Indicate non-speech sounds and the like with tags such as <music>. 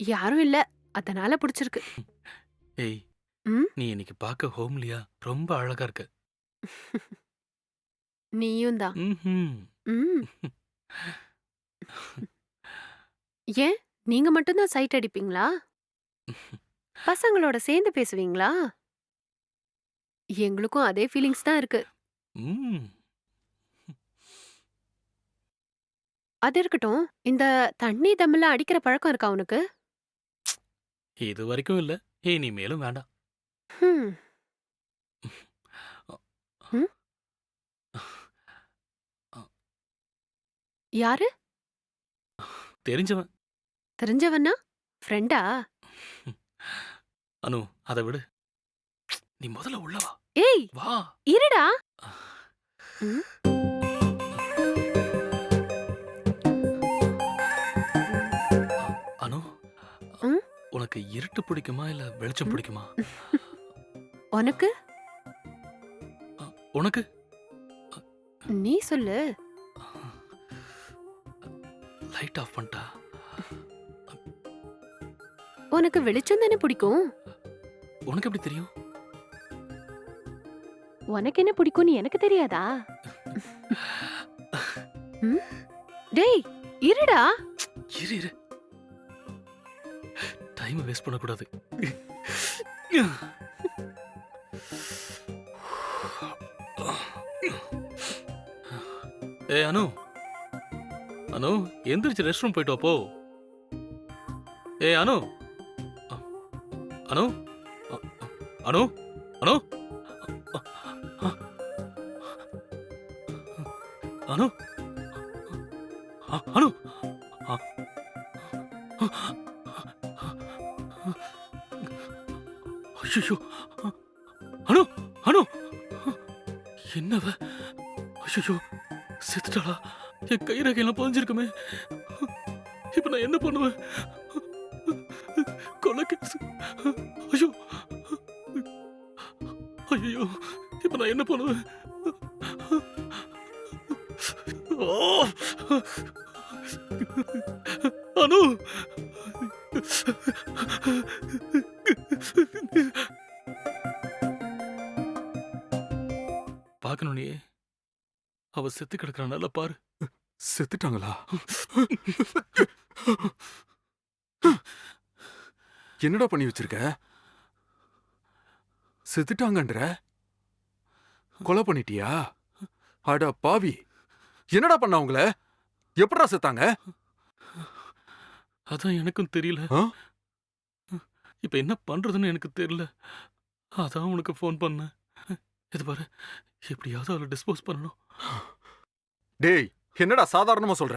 யாரும் இல்ல. அதனால பிடிச்சிருக்கு. <laughs> ஏய் ம்? நீ இன்னைக்கு பார்க்க ஹோம்லியா? ரொம்ப அழகா இருக்க. <laughs> நீயும் தான். ம்ஹும். ம். <laughs> ஏன்? நீங்க மட்டும்தான் சைட் அடிப்பீங்களா? பசங்களோட சேர்ந்து பேசுவீங்களா? எங்களுக்கும் அதே ஃபீலிங்ஸ் தான் இருக்கு. ம். அது இருக்கட்டும். இந்த தண்ணி தம்மில் அடிக்கிற பழக்கம் இருக்கா உனக்கு? இது வரைக்கும் இல்ல. இனிமேலும் வேண்டாம். ஹம். ம்? யாரு? தெரிஞ்சவன். தெரிஞ்சவனா? ஃப்ரெண்டா? அனு அதை விடு. நீ முதல்ல உள்ள வா. ஏய்! வா. இருடா. ம்? உனக்கு இருட்டு பிடிக்குமா இல்ல வெளிச்சம்? பிடிக்குமா? உனக்கு? உனக்கு? நீ சொல்லு. லைட் ஆஃப் பண்ணிட்டா உனக்கு வெளிச்சம் தானே பிடிக்கும்? உனக்கு எப்படி தெரியும்? உனக்கு என்ன பிடிக்கும்னு எனக்கு தெரியாதா? ம்? டேய் இருடா. இரு இரு. டைம் வேஸ்ட் பண்ணக்கூடாது ஏ அனு அனு எந்திரிச்சு ரெஸ்ட் ரூம் போயிட்டு வா, போ ஏ அனு அ, அனு அ, அனு அனு அ, அனு அ, அனு அ, ஐயோ அனு அனு. என்னவ? ஐயோ செத்துட்டாளா? என் கை ரகையெல்லாம் பதிஞ்சிருக்குமே. இப்ப நான் என்ன பண்ணுவேன்? கொலைக்கேசு ஐயோ. ஐயோ இப்ப நான் என்ன பண்ணுவேன்? அனு. பார்க்கணும் நீ அவ செத்து கிடக்குறா நல்லா பாரு. செத்துட்டாங்களா? என்னடா பண்ணி வச்சிருக்க? செத்துட்டாங்கன்ற? கொலை பண்ணிட்டியா? அட பாவி. என்னடா பண்ண அவங்கள எப்படா செத்தாங்க? அதான் எனக்கும் தெரியல? இப்போ என்ன பண்ணுறதுன்னு எனக்கு தெரில அதான் உனக்கு ஃபோன் பண்ணேன். இது பாரு எப்படியாவது அவளை டிஸ்போஸ் பண்ணணும். டேய் என்னடா சாதாரணமா சொல்ற?